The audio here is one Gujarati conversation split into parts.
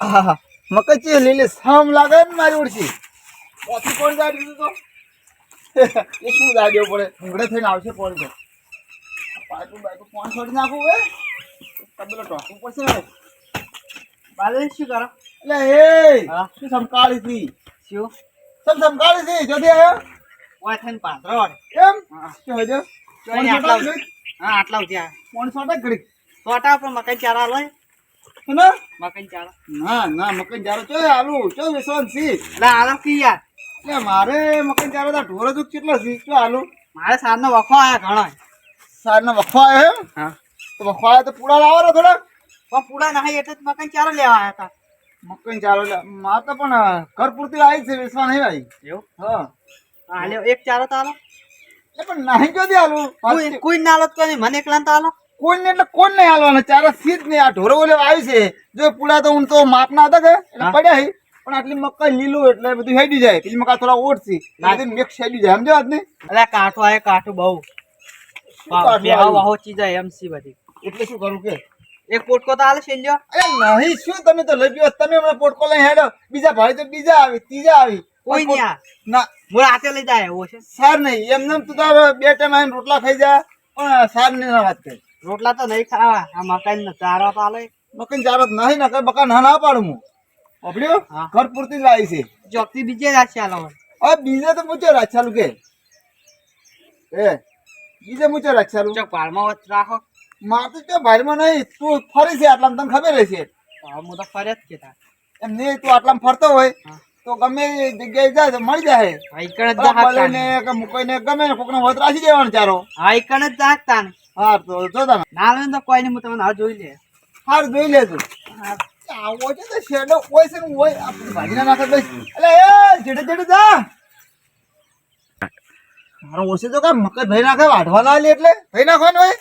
આહા, મકઈ ચી લીલી સામ લાગે ને મારી ઉડશી ઓથી કોણ જાય દીધું તો? એ શું લાગ્યો પડે? ભૂંગળે થઈને આવશે કોણ તો પાટું બાટું કોણ છોડી નાખું હે? તબલો ટોકું પડશે હવે બાલે શું કરો? એટલે હે હા? શું સમકાળી હતી? શું? સમ સમકાળી હતી? જોતી આવ્યો વાય થઈને પાથરોડ એમ? હા. શું હજો તો આટલા હા આટલા ઉઠ્યા કોણ છોટા ઘડી સોટા પણ મકાઈ ચારા લે ના ના ના જારો ચો આલુ ચો વિશ્વાસ સી એટલે આલો કી યાર. એટલે મારે મકઈ જારો તા ઢોરો દુઃખ કેટલો સી ચો આલુ. મારે સારનો વખો આયા ઘણો. સારનો વખો એમ? હા. તો વખો આવ્યો તો પૂડા લાવો ને થોડા. પણ પૂડા નહીં એટલે જ મકાઈ ચારો લેવા આયા હતા. મકઈ ચારો લે માર તો પણ ઘર પૂરતી આવી છે વિશ્વાસ નહીં ભાઈ. એવું? હા. હા લ્યો એક ચારો તો આલો. પણ નહીં જો દે આલુ. કોઈ કોઈ ના આલો તો મને એકલા તો આલો. કોઈ ને એટલે કોણ નહીં હાલવાના? ચારા સીધ નહીં આ ઢોરો ઓલે આવી છે. જો પુડા તો હું તો માપના હતા કે એટલે પડ્યા પણ આટલી મકાઈ લીલું એટલે બધું હેડી જાય. પેલી મકા થોડા ઓછતી નાદી મિક્સ હેડી જાય. સમજો આદમી અરે કાંઠો આવે કાંઠો બહુ. બેહો ચીજ એમ સી બધી. એટલે શું કરું કે? એક પોટકો તો આલે છે લ્યો અરે નહીં શું તમે તો લઈ ગયો તમે હમણાં પોટકો લઈ હેડો. બીજા ભાઈ તો બીજા આવી ત્રીજા આવી. કોઈ નહીં ના. હું રાતે લઈ જાય એવો છે. સર નહીં. એમને તું તારો બે ટાઈમ આવીને રોટલા ખાઈ જા. પણ સાર ને વાત કરી. રોટલા તો નહીં ખાવા. આ મકાઈ ચારો તો આલે ચારો નહીં ના બકા ના ના પાડું હું. ઘર પૂરતી લાવી છે. જોબથી બીજે રાશે આલો હવે બીજે તો મૂચો રાખ્યાલું કે. એ બીજે મૂચો રાખ્યાલું ચોક પાળમાં વચ રાખો. માર તો ભાઈમાં નહીં. તું ફરી છે આટલામાં તને ખબર રહેશે તો હું તો ફરે જ કેતા એમ નહીં તું આટલામાં ફરતો હોય તો ગમે જગ્યાએ જાય તો મળી જાય હા ઈકણ જ જાગતા ને. કે મુકઈને ગમે કોકને વધ રાખી દેવાનો ચારો. હા ઈકણ જ જાગતા ને. હા તો જો તમે ના તો કોઈ નહીં હું તમને હાર જોઈ લે. હાર જોઈ લેજો. આવો છે તો શેડો હોય છે હોય. આપણે ભાજીના નાખે બસ એટલે એ જેડે જેડે જા. મારો ઓછે તો કા મકર ભાઈ નાખે વાઢવા ના એટલે. ભાઈ નાખવાનું હોય.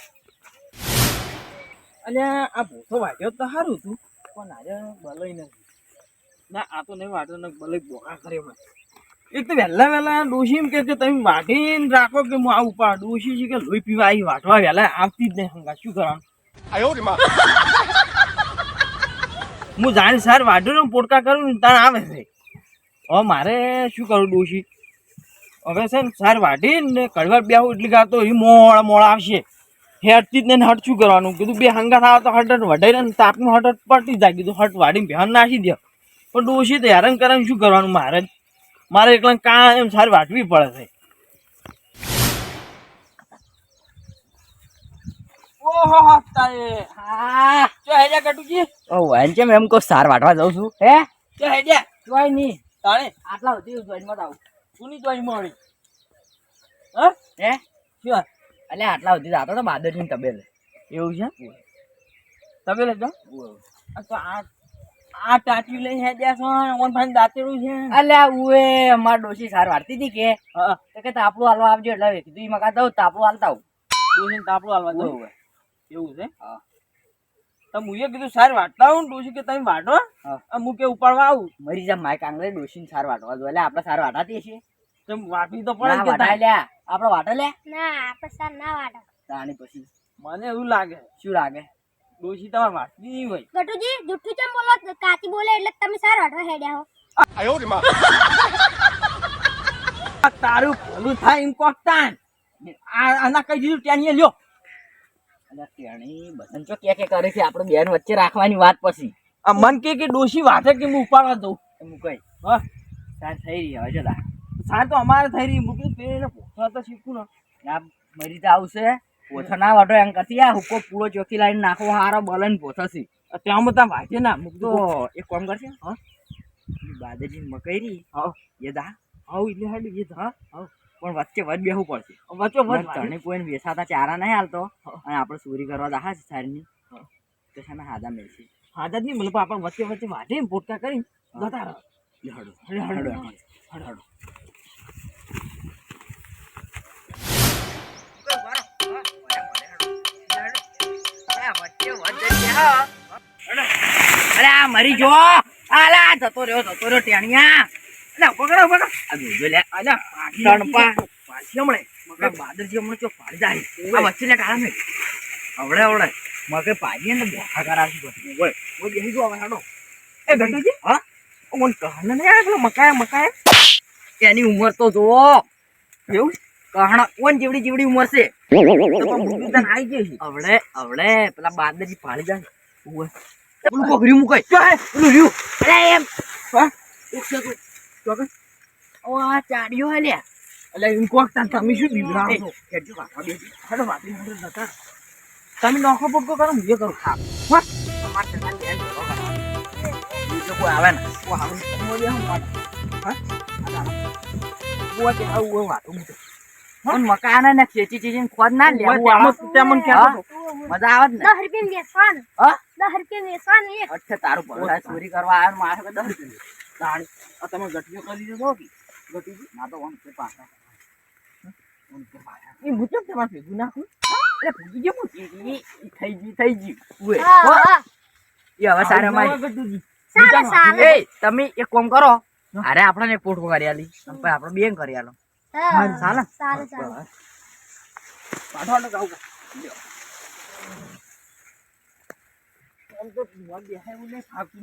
અને આ ભૂસો વાગ્યો તો સારું હતું. પણ આજે બલય નથી. ના આ તો નહીં વાટો ને બલય બોકા કરે મને. એક તો વહેલા વહેલા ડોશી એમ કે તમે વાટીને રાખો કે હું આ પાડ? ડોશી છે કે લોહી પીવા આવી વાટવા વહેલા આવતી જ નહીં. હંગા શું કરવાનું? હું જાણી સાર વાઢું ને પોટકા કરું ને તાણ આવે છે. હવે મારે શું કરું ડોશી? હવે છે ને સાર વાઢી ને કડવા બે એટલી ગાતો એ મોડા મોડા આવશે. હેડતી જ ને હટ શું કરવાનું? કીધું બે હંગા થાય તો હટ વઢાઈ ને તાપનું હટ પટી જાય. કીધું હટ વાઢીને બેહન નાખી દે પણ ડોશી તો હેરાન કરવાનું શું કરવાનું મારે? મારે એકલા કા એમ સારી વાટવી પડે છે. ઓહો તારે. હા. ચો હેડ્યા કટુજી ઓ એમ કહું સાર વાટવા જાઉં છું હે? ચો હેડ્યા જોઈ ની તાણે આટલા સુધી જોઈનમાં આવું. સુની જોઈ મળી? હા? હે? શું એટલે આટલા સુધી જાતો તો બાદરજી તબેલ એવું છે? તબેલ લેજો આ તો આ આ ટાટી લઈ હે દેસણ ઓન ભાઈ દાંતેડું છે. અલ્યા ઉએ અમાર ડોશી સાર વાટતી હતી કે. હા. તો કે તાપડું હાલવા આવજો એટલે કીધું ઈ મકા દઉં તાપડું હાલતા હું ડોશી તાપડું હાલવા દઉં એવું છે? હા. તો મુએ કીધું સાર વાટતા હું ડોશી કે તમે વાટો? હા. કે ઉપાડવા આવું. મરી જા માય કાંગલે ડોશી સાર વાટવા દો એટલે આપણે સાર વાટાતી છીએ તેમ વાટવી તો પડે ના કે તારે. લ્યા આપણે વાટે લે ના આપણે સાર ના વાટો. તાણી પછી. મને એવું લાગે. શું લાગે? ડોસી તમારે વાટતી નહીં હોય. ગટુજી જુઠ્ઠું ચમ બોલો? કાચી બોલે એટલે તમે સારો વાટવા હેડ્યા હો. આ તારું ભલું થાય એમ કોક તાન આ આના કઈ દીધું? ટેણીએ લ્યો. અને ટેણી બસન ચો કે કે કરે છે આપણે બેન વચ્ચે રાખવાની વાત પછી. આ મન કે કે દોષી વાતે કે હું ઉપાડવા દઉં? એમ કઈ? હા? સાર થઈ રહી હવે જો લા. સાર તો અમારે થઈ રહી મૂકી પેલે પોતા તો શીખું ને. આ મરી તો આવશે. પોછો ના વાટો એમ કરતી આ હુકો પૂરો ચોકી લાઈન નાખો હારો બલન પોથસી ત્યાં હું ત્યાં વાંચે ના મૂકતો એક કામ કરશે હા? બાદજી મકઈ રી હા. એ દા. આવું એટલે હાડી એ હા? પણ વચ્ચે વચ બેહવું પડશે. વચ્ચે વચ તને કોઈને બેસાતા ચારા નહીં હાલતો. અને આપણે ચોરી કરવા દાહા છે સારીની તો છે હાદા મેળશે હાજર નહીં મતલબ આપણે વચ્ચે વચ્ચે વાટે પોટકા કરી જતા રહો. હડો હડો, હડો. હડો અરે આ મરી જો આલા જતો રહ્યો જતો રહ્યો ટેણિયા. અલા પકડો પકડો આ જોજો લે. અલા તણપા. પાછી હમણે. મગર બાદરજી હમણે ચો પાડી જાય. આ વચ્ચે લે કાળા મે. આવડે આવડે. મગર પાડી ને બોખા કરાવી બધું. ઓય ઓય બેહી જો હવે હાડો એ ગટુજી હા? ઓન કહને ને આ મકાય મકાયા મકાયા એની ઉંમર તો જો એવું? કહણા ઓન જેવડી જેવડી ઉંમર છે? આવી ગઈ હવડે હવડે પેલા બાદરજી પાડી જાય પેલું કોક રહ્યું મુકાય જો હે પેલું રહ્યું અરે એમ. હા? એક સેકન્ડ ચોકન ઓ આ ચાડિયો હે લ્યા એટલે એમ કોક તાન તમે શું બીવડાવો છો? હેડજો કાકા બેસી. હેડો વાતી માટે નતા. તમે નોખો પગો કરો મુજે કરું. હા. તમારે. બીજો કોઈ આવે ને. ઓ મોલે હું ઓ આવું વાત પણ મકાન ને ખેંચી ચીચી ખોદ ના લે. ઓ તેમ તેમ મજા આવે ને. દસ રૂપિયા વેચવાનું દસ રૂપિયા વેચવાનું એક. અચ્છા તારું ચોરી કરવા આવ્યો મારે દસ રૂપિયા. તાણી આ તમે ગઠિયો કરી દીધો કે ગટીજી, ના તો ઓમ છે પાછા. એ મુજબ તમારે ભેગું નાખું ગયો ઈ થઈ ગઈ થઈ ગઈ ઉએ. હા. હવે સારા આવું મારી એ તમે એક કોમ કરો. અરે આપણે એક પોટકો કરી આલી આપણે બેન કરી આલો. હા, ચાલે? આટો.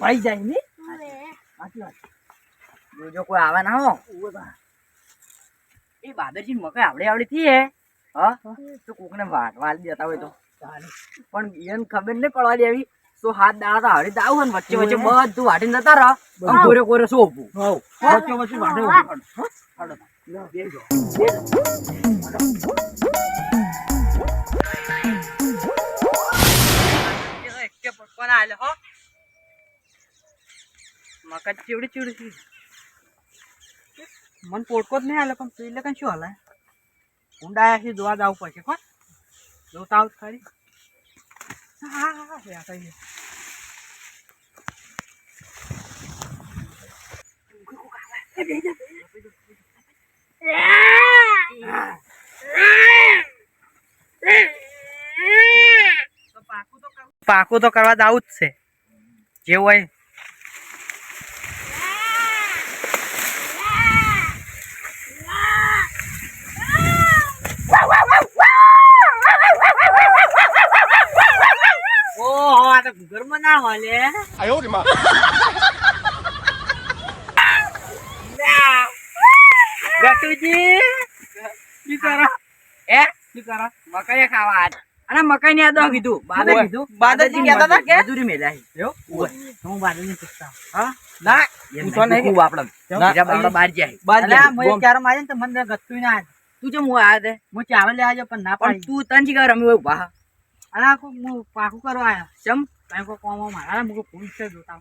ભાઈ જાય કોઈ આવે ના હો. એ બાદરજી મકાઈ આવડે આવડી થી હે. હા? તો કોકને વાટવા આલી દેતા હોય તો. પણ એને ખબર નહીં પડવા દેવી. તો હાથ દાડા તો હારી દાવ ને વચ્ચે વચ્ચે બધું વાટીને જતા રહો. કોરે કોરે હાવ. વચ્ચે વચ્ચે વાઢે ઊભી કર. હો? હાલો. લ્યો, બેસજો. મકા ચીવડી ચીવડી મન પોટકો જ નહીં આલે પણ પેલે કઈ શું હાલે ઊંડાયા છે જોવા જવું પડશે કોણ જોતા આવું ખરી હા હા હા આ કઈ પાકું તો કરવા જવું જ છે. જેવું હોય. તો ઘરમાં ના હાલે. ગટુજી ઈ કરો એ કરો મકાઈ ખાવા આજ અને મકાઈ ને આદો કીધું. બાદે. કીધું. બાદરજી કહેતા હતા કે? મજૂરી મેલાઈ એવું? હું? બાદરજી પૂછતા. હા? ના એમ પૂછવા નહીં. આપડે ના, બીજા બાપડા બહાર જાય. અલા, જાય. મોય ગોમ. ચારો માર્યો ને તો મને ગતું ના તું જેમ હું આયા તે હું ચાવલ લેવા જાઉં પણ ના પાડી. તું તન જી રમી હોય ઊભા અલા કો હું પાકું કરવા આયા. ચમ? કઈ કો કોમ મારા મુકો ફૂલ છે જોતા.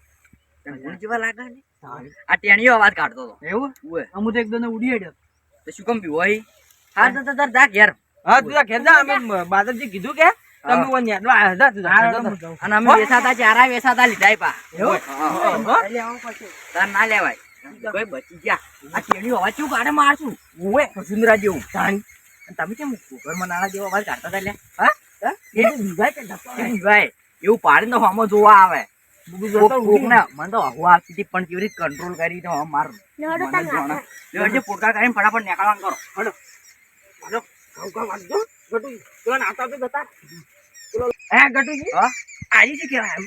ફૂલ જેવા લાગે ને? આ ટેણીઓ અવાજ કાઢતો હતો. એવું? અમુ તો એકદમ ઉડી હેડ્યો. તો શું કમ પીવો હા તો તાર જા ઘેર. હા તું ઘેર જા. અમે બાદરજી કીધું કે તમે ઓન યાદવા આવ્યા હતા તું જા, જા, જા. અને અમે વેસાતા ચારા વેસાતા લીધા પા એવું? તાર ના લેવાય. કોઈ બચી ગયા. આ ટેણીયો અવાજ ચૂપ કાઢે મારશું? ઓય સુંદરા જેવું. જાણી. તમે કેમ કુકરમાં નાના જેવો અવાજ કાઢતા હતા લે હા? હા? એ દીવાય કે ધક્કો? એવું પાડીને તો જોવા આવે. મને તો હવા આવતી હતી પણ કેવી રીતે કંટ્રોલ કરી તો મારું પોટકા કરીને ફટાફટ નીકળવાનું કરો. હલો. ગાવ ગાવ વાગજો. ગટુ, પેલા નાતા તો જતા. હે ગટુજી? હા? આજી છે કેવાય આમ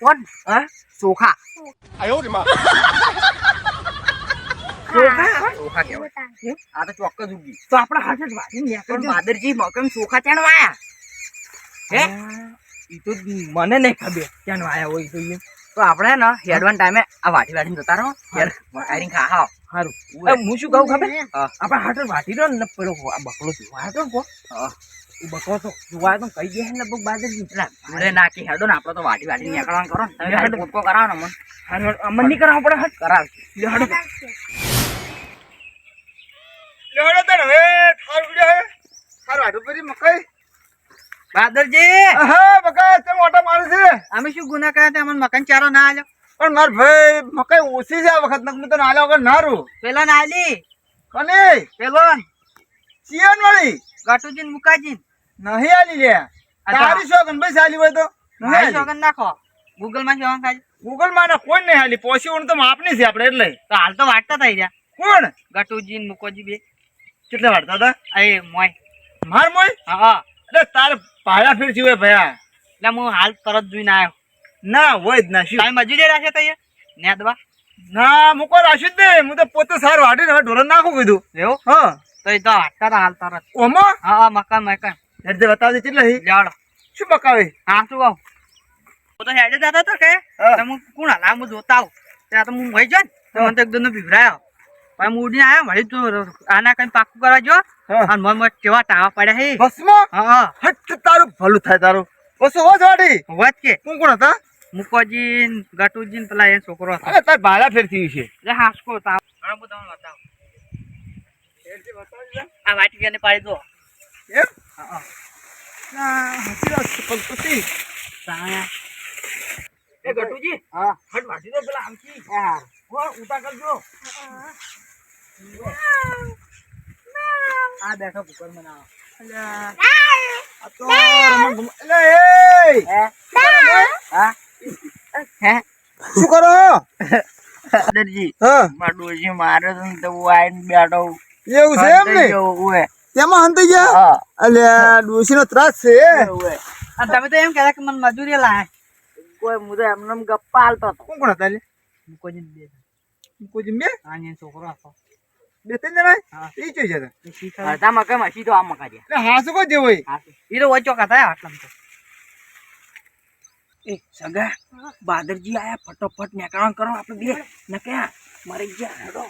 કોણ? હા? ચોખા. આ તો ચોક્કસ ઉગી. તો આપણા હાથે જ નીકળજો. પણ બાદરજી મકમ ચોખા ચાણ વાયા. હે. ઈ તો મને નહીં ખબર ક્યાં આવ્યા હોય તો. તો આપણે ને હેડવાન ટાઈમે આ વાટી વાટીને જતા રહો. ઘેર ખા હા સારું હું શું કહું ખબર? આપણે હાટર વાટી દો ને પેલો આ બકલો જોવા તો. ને કો હા. એ બકલો તો જોવા તો કઈ દે ને લગભગ બાદરજી અરે નાખી હેડો ને આપણે તો વાટી વાટી નીકળવાનું કરો તમે હેડો. પોટકો કરાવો ને મન અમન નહીં કરાવો પડે હાથ કરાવજો. લે હાડો. લેવડો તને હવે ઉડ્યો હે. થાર વાટો કરી મકાઈ. બાદરજી હા બકા તે મોટા માણસ. છે અમે શું ગુના કર્યા તે અમને મકાન ચારો ના આલ્યો. પણ માર ભાઈ મકાઈ ઓછી છે આ વખત. તો વગર નારું પેલા ના આલી. કને? પેલો ચિયન વાળી ગટુજી ને મુકાજી નહીં આલી લે. તારી શોગન ભાઈ સાલી હોય તો. નહીં આલી. નાખો. ગૂગલમાં જોવા કાજ ગૂગલમાં કોઈ નહીં હાલી પોસી તો માપની છે આપણે એટલે. તો હાલ તો વાટતા થઈ રહ્યા. કોણ? ગટુજી ને મુકોજી બે. કેટલા વાળતા હતા? એ મોય. માર મોય? હા. એટલે તાર પાયા ફેર જીવે ભયા. એટલે હું હાલ તરત જોઈને આવ્યો ના હોય જ ના શું? તમે મજૂરી રાખે તૈયાર ને દવા? ના મૂકો રાખ્યું જ નહીં. હું તો પોતે સાર વાટીને હવે ઢોરણ નાખું કીધું. એવું? હા. તો એ તો હાટતા હાલ તરત ઓમાં? હા મકાન મકાન. હેડે બતાવજે કેટલા હી? લેવડો. શું મકાવે હા શું કહું? હું તો હેડે જતો હતો કે હા. કોણ હલા હું જોતા આવું? ત્યાં તો હું વહી જાય ને તો મને તો એકદમ ભીભરાયો. હું ઉડીને આવ્યો વળી તું આના કઈ પાકું કરવા જો અને મન કેવા ટાવા પડ્યા હે? ભસ્મો? હા. હા હટ તારું ભલું થાય તારું. બસો હો વાટી વાત કે. કોણ કોણ હતા? મુકોજી ગટુજી પેલા એ છોકરો હતો. અરે તાર ભાડા ફેર થયું છે. એટલે હાસકો તાવ. હું તમને બતાવ. આ વાટકી પાડી દો. એમ? હા હા. ના હસી વાત છે પણ પછી સાયા એ ગટુજી? હા. હટ વાટી દો પેલા આમથી. હા. ઉતા કરજો. આ બેઠો કુકર હા? હે? શું કરો દરજી મારા ડોશી મારે તો હું આઈને બેઠો એવું છે એમ ને? તેમાં હંતાઈ ગયા? હા. અલ્યા ડોશી નો ત્રાસ છે તમે તો એમ કહેતા કે મને મજૂરી લાય. કોઈ હું તો એમને એમ ગપ્પા હાલતો હતો. કોણ કોણ હતા લે કોઈ બે. કોઈ બે? આને છોકરો હતો. બે ત્રણ જણા હા. જોઈ જતા. અડધા મકાઈ માં સીધો આ મકા એટલે હાસુ કો જેવો હોય એ તો વચ્ચો કથા આટલા તો એ સગા બાદરજી આયા ફટોફટ નેકળણ કરો આપણે બે. ને ક્યાં? મરી ગયા. હેડો.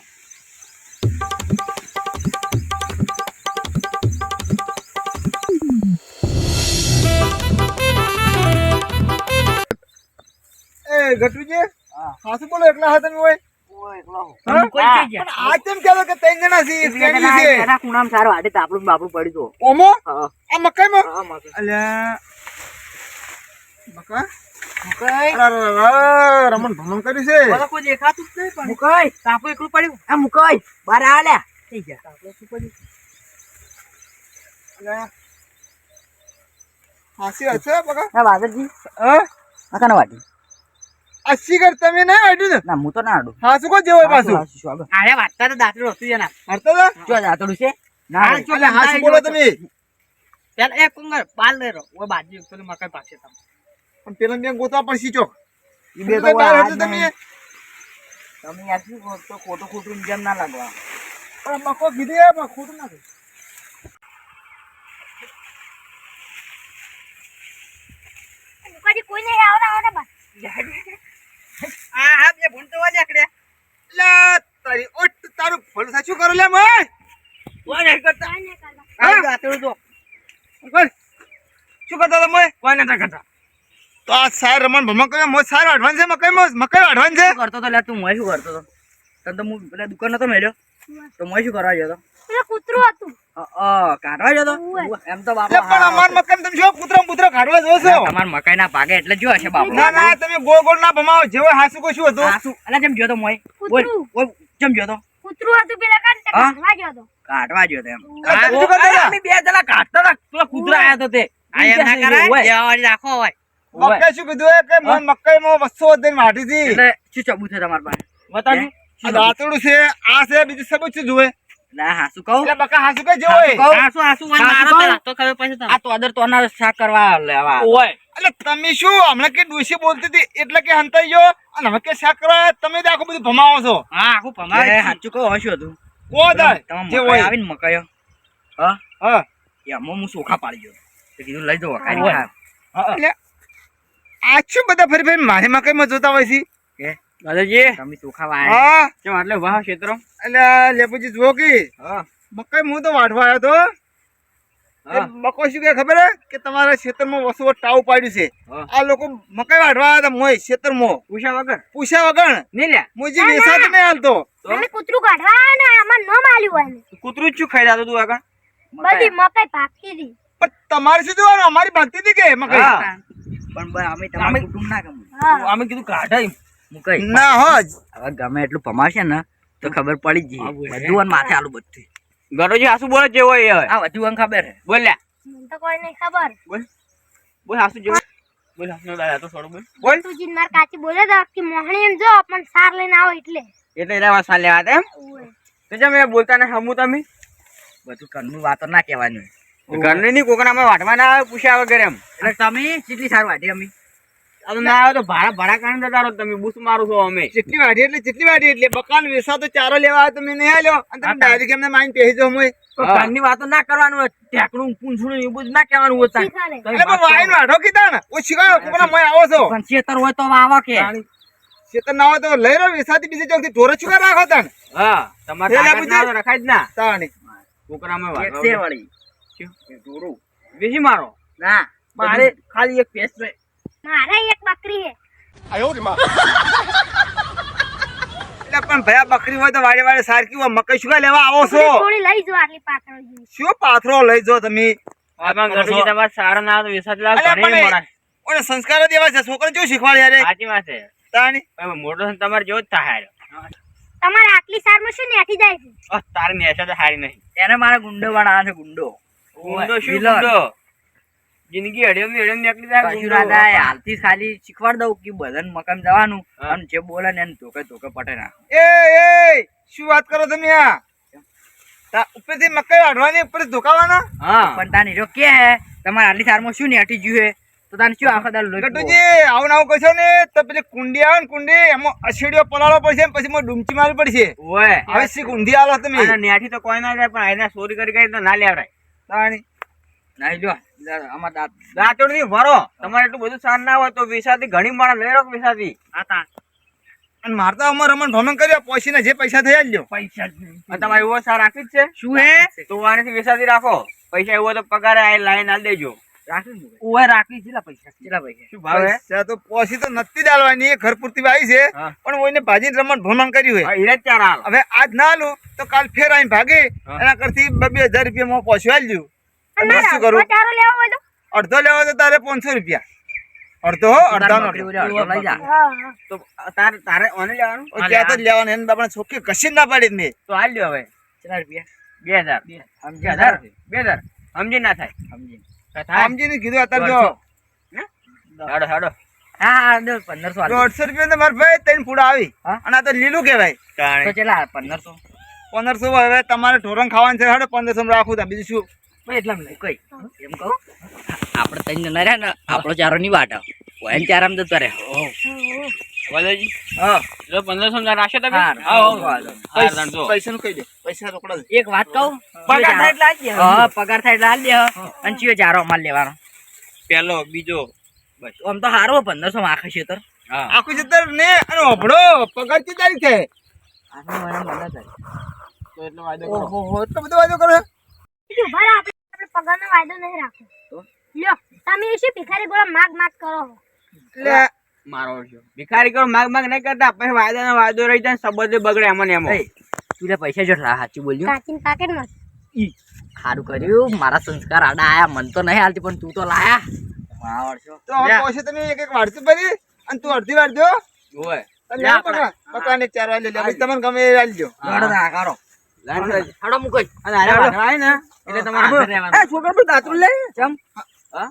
એ ગટુજી હા. હાસુ બોલો એકલા હાથે તમે હોય? ઓય એકલો હા? કોઈ કઈ ગયા. પણ આ કેમ કહેતો કે ત્રણ જણા છે ફેમિલી છે? એના કુણામ સારું આડે તાપડું બાપડું પડી તો. ઓમો? હા. આ મકાઈમાં? હા મકા અલ્યા. મકા મુકાઈ. અરે, અરે, અરે, રમણ ભમણ કર્યું છે. કોઈ દેખાતું જ નહીં મુકાઈ? તાપડું એકલું પડ્યું? આ મુકાઈ. બાર આલ્યા. થઈ ગયા. તાપડું શું પડ્યું? હાસી વાત છે બકા? ના બાદરજી હા? આકાના વાટી? કર તમે ના આડ્યું ને? ના હું તો ના આડું. હા શું કોઈ જેવો પાછું? અરે વાટતા તો દાંતડું હતું એના હરતો તો જો દાંતડું છે. ના અલ્યા, હા શું બોલો તમે. પેલા એક કુંગર બાલ લઈ રહો ઓય બાજુ એક મકાઈ પાસે તમે. પણ પેલા બે ગોતા પડશે ચોક. ઈ બે તો તમે. તમે યાર શું તો ખોટું ખોટું જેમ ના લાગવા. પણ મકો કીધે પણ ખોટું ના કોઈ નહીં આવના આવના બસ. હા હા બે ભૂંડ તો વાજ્યા કરે અલ્યા, તારી ઓટ તારું ભલું થાય. શું કરો લે મય? કોઈ કરતા. કાંઈ આ દાંતડું જો. બોલ. શું કરતા કોઈ નથી કરતા. તો આ સાર રમણ ભમણ કર્યો મો સારો અડવાન્સ છે મકાઈ મો મકાઈ અડવાન્સ છે? કરતો તો લે તું મોય શું કરતો તો તને તો હું પેલા દુકાન નતો મેળ્યો. તો મોય શું કરવા જતો પેલું કૂતરું હતું. અ, અ, કાઢવા જતો એમ તો એટલે બાપા પણ અમાર મકાન તમે શું કૂતરા કૂતરા કાઢવા જો છો તમારા મકાઈ ના ભાગે એટલે જો હશે બાપુ. ના ના તમે ગોળ ગોળ ના ભમાવો જેવો હાસુ કોઈ શું હતું આ અલા જેમ જોતો મોય બોલ બોલ જેમ જોતો કૂતરું હતું પેલા કાંઈ કાઢવા ગયો કાઢવા જોતો એમ. આ તમે શું કરતા હતા? અમે બે જણા કાઢતા હતા. પેલા કૂતરા આયા તો તે. આ ના કરાય જવાળી રાખો હોય મકાઈ શું કીધું એ? કે મને મકાઈમાં વસ્તુ વધીને વાટી હતી. એટલે શું ચબૂત છે તમારા પાસે? આ છે આ છે બીજું સબૂત શું જોવે? ના હા કહું? એટલે બકા હાસુ કઈ જેવો હાસુ હાસુ હોય મારો પેલા તો ખબર પછી આ તો અદર તો અનાર શાક કરવા લેવા ઓય. એટલે તમે શું હમણાં કે ડોશી બોલતી હતી એટલે કે હંતાઈ ગયો? અને હવે કે શાક કરવા તમે જ આખું બધું ભમાવો છો. હા આખું પમાવે સાચું કહું હશું હતું? કો દાય જે મકાઈ હોય. આવીને મકાઈ હા? હા. એમાં હું સોખા પાડી ગયો. તો કીધું લઈ હોય. એટલે આ શું બધા ફરી ફરી મારે મકાઈમાં જોતા હોય છે? કે? દાદાજી. તમે સોખા વાય. હા. કેમ આટલે વાહ ક્ષેત્રો એટલે લેપુજી જુઓ કે. હા. મકાઈ હું તો વાઢવા આવ્યો તો. મકો શું કે ખબર હે? કે તમારા ખેતરમાં વસુ ટાવ પાડ્યું છે. આ લોકો મકાઈ વાઢવા આવ્યા હતા મોય ખેતરમાં. પૂછ્યા વગર? પૂછ્યા વગર? નહીં લે મુજી વેસાત નહીં હાલતો. અમે કૂતરું કાઢવા ને આમાં ન માલ્યું હોય કૂતરું જ શું ખાઈ જતું તું આગળ? બધી મકાઈ. પાકતી હતી પણ તમારે શું જોવાનું? અમારી ભક્તિ હતી કે મકાઈ? પણ અમે તમારું કુટુંબ ના ગમું. અમે કીધું કાઢાય મુકાઈ ના હોજ હવે ગમે એટલું પમાશે ને તો ખબર પડી જ જઈએ. બધું માથે આલું બધું. ગરોજી હાસુ બોલે જેવો એ આ બધું ખબર હે. બોલ્યા. મને તો કોઈ નહીં ખબર. બોલ. હાસુ જેવો. બોલ હાસુ દાદા તો છોડો બોલ. બોલ તું જીન માર કાચી બોલે તો કે મોહણી એમ જો પણ સાર લઈને આવો એટલે. એટલે એના વાસા લેવા એમ. તો જેમ એ બોલતા ને હમું તમે? બધું ઘરનું વાતો ના કહેવાનું. ઘરની ની કોકના વાટવાના આવે પૂછ્યા વગર એમ. એટલે તમે કેટલી સાર વાટી અમે? તો ના આવે તો ભાડા ભાડા કાઢી જતા રહો તમે બૂસ મારો છો અમે. જેટલી વાડી એટલે જેટલી વાડી એટલે બકાન વેસા તો ચારો લેવા આવે નહીં આલ્યો. અને તમે ડાયરેક્ટ એમને માઇન પહેરી જાઓ મોય. તો વાતો ના કરવાનું ટેકડું પૂંછડું એવું બધું ના કહેવાનું હોય તાન. શીખાડે. તમે એટલે વાત પણ વાઈન વાઢો કીધા ને. ઓ શીખવાડો કોકના મોય આવો છો. પણ છેતર હોય તો આવા કે. તાણી. ના હોય તો લઈ રહ્યો વેસાથી બીજે ચોકથી. ઢોરે છુકા રાખો તાણ? હા તમારે ના રખાય જ ના. તાણી. છોકરામાં એક છે દે. વળી. ઢોરું. વેચી મારો. ના મારે ખાલી એક છે. મારે એક બકરી હે એટલે પણ ભયા બકરી હોય તો વાડે વાડે સારકી હોય? મકઈ શું લેવા આવો છો? થોડી લઈ જો આટલી પાથરો શું પાથરો લઈ જો તમે? આમાં ગઢવી તમાર સારા ના તો વિસાદ લાવો, ઘણી મળે. ઓને સંસ્કાર દેવા છે છોકરો જો શીખવાડે યાર સાચી વાત છે. તાણી? હવે મોટો તમારે જો જ થાય હારો. તમારે આટલી સારમાં શું નેઠી જાય છે? અ, તારી નેશા તો હારી નહીં. એને મારા ગુંડો વાળા છે ગુંડો. ગુંડો શું. ગુંડો? જિંદગી હડિયમની નીકળી જાય કશું. ના થાય હાલથી ખાલી શીખવાડ દઉં કે બધાને મકામ જવાનું અને જે બોલે ને એને ધોકે ધોકે પટે ના. એ એ શું વાત કરો તમે આ? તા ઉપરથી મકાઈ વાઢવાની ઉપર ધોકાવાના? હા. પણ તાની જો કે હે? તમારે આટલી સારમાં શું નેટી જ્યું હે? તો તાને શું આખો દાડો લોહી પીવો? ગટુજી આવું ને આવું કરશો ને તો પેલી કુંડી આવે ને કુંડી એમાં અછેડીઓ પલાળો પડશે ને પછી મને ડૂમચી મારવી પડશે. ઓય. હવે શીખ કુંડી આલો તમે? નેઠી તો કોઈ ના જાય પણ આઈને ચોરી કરી કરી તો ના લેવડાય તાણી. નાઈ લ્યો. આમાં દાંત. દાંતોડથી ભરો તમારે એટલું બધું સાર ના હોય તો વેસાથી ઘણી માણસ લઈ રહો વેસાથી. અને મારતા અમાર રમણ ભમણ કર્યો પોસીને જે પૈસા થયા લ્યો. પૈસા જ નહીં. અને તમારે એવો સાર રાખી જ છે? શું હે? તો આનેથી વેસાથી રાખો. પૈસા એવો તો પગારે આ લાઈન આલ દેજો. રાખી રાખી કેટલા પૈસા. કેટલા પૈસા? શું ભાવ? હે તો પોસી તો નથી ડાલવાની એ ઘર પૂરતી આવી છે પણ ભાજી રમણ ભમણ કર્યું હીરા ચાર હાલ. હવે આજ ના આલું તો કાલ ફેર આઈ ભાગે. એના કરતી બે બે હજાર રૂપિયા માં પોસી આલજો શું કરું? લેવો હોય તો? અડધો લેવો તો તારે પાંચસો રૂપિયા. અડધો અડધો નો લઈ જા. તો તારે તારે ઓને લેવાનું? ત્યાં તો લેવાનું એને આપણે છોકરી કશી ના પાડી મેં. તો હાલ લ્યો હવે. રૂપિયા? બે હજાર. સમજી બે હજાર. બે હજાર. સમજી ના થાય. સમજી. સમજીને કીધું અત્યારે જો. હાડો હાડો. દોઢસો રૂપિયા મારા ભાઈ ત્રણ ફૂડા આવી. અને આ તો લીલું કેવાય પંદરસો? પંદરસો હવે તમારે ઢોરણ ખાવાનું છે હાડો પંદરસો માં રાખું તા બીજું શું? ભાઈ એટલા લઈ એમ કહું. આપણે ત્રણ જણા રહ્યા ને આપણો ચારો નહીં વાટ એને ચારામ જતો રહે. વાલાજી? હા. જો પંદરસો ના રાખશો તમે. પૈસા નું કહી દે. પૈસા રોકડા એક વાત કહું? પગાર થાય એટલે દેવાનો. હા પગાર થાય એટલે હાલ દે. અને ચિયો ચારો અમારે લેવાનો. પેલો બીજો. બસ. આમ તો હારો પંદરસો માં આખે છે તર હા. આખું જતર ને અને ઓભળો પગાર તારીખ? છે તો એટલો વાયદો કરો. હો તો બધો વાયદો કરે. બીજું ઊભા રહો, આપણે આપણે પગારનો વાયદો નહીં રાખો. લ્યો તમે શું ભિખારી ગોળા માગ માગ કરો છો? એટલે મારો છો. ભિખારી કરો માગ માગ નહીં કરતા પછી વાયદાનો વાયદો રહી જાય સંબંધે બગડે એમાં. ને એમાં. તું પૈસા જો સાચું બોલ્યું. કાચીના પાકેટમાં. સારું કર્યું મારા સંસ્કાર આડા આયા મન તો નહીં હાલતી પણ તું તો લાયા. વાહ. તો પૈસા તમે એક એક વાડતું પડી અને તું અડધી વાળજો ઓય. તમે આવો પકડા પકડાને ચાર લે તમને ગમે એ આલજો લડો ના કરો લાઈન પર. હાડો મૂકો અને વાંધો ને એટલે તમારે હાથે રહેવાનું. એ છોકરો પણ દાંતરું લે. ચમ હા?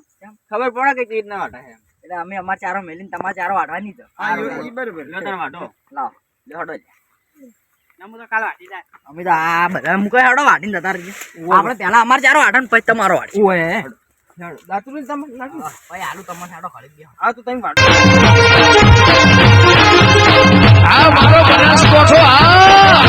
ખબર પડે કે કેવી રીતના વાટા છે એટલે અમે અમાર ચારો મેલીને તમારા ચારો વાટવાની તો હા ઈ- ઈ બરોબર. લ્યો વાટો. લાવો. લે હડો લે. ના, હું તો કાલે વાટી જાય. અમે તો આ બધા મૂકો હડો વાટીને જતા રહીએ. આપણે પહેલા અમાર ચારો વાટો ને પછી તમારો વાટી હેડો. દાંતરું તમે નાખી. પછી આલુ તમારે હાડો ખરીદ દો હા તો તમે વાટો આ મારો બનાસકોઠો આ!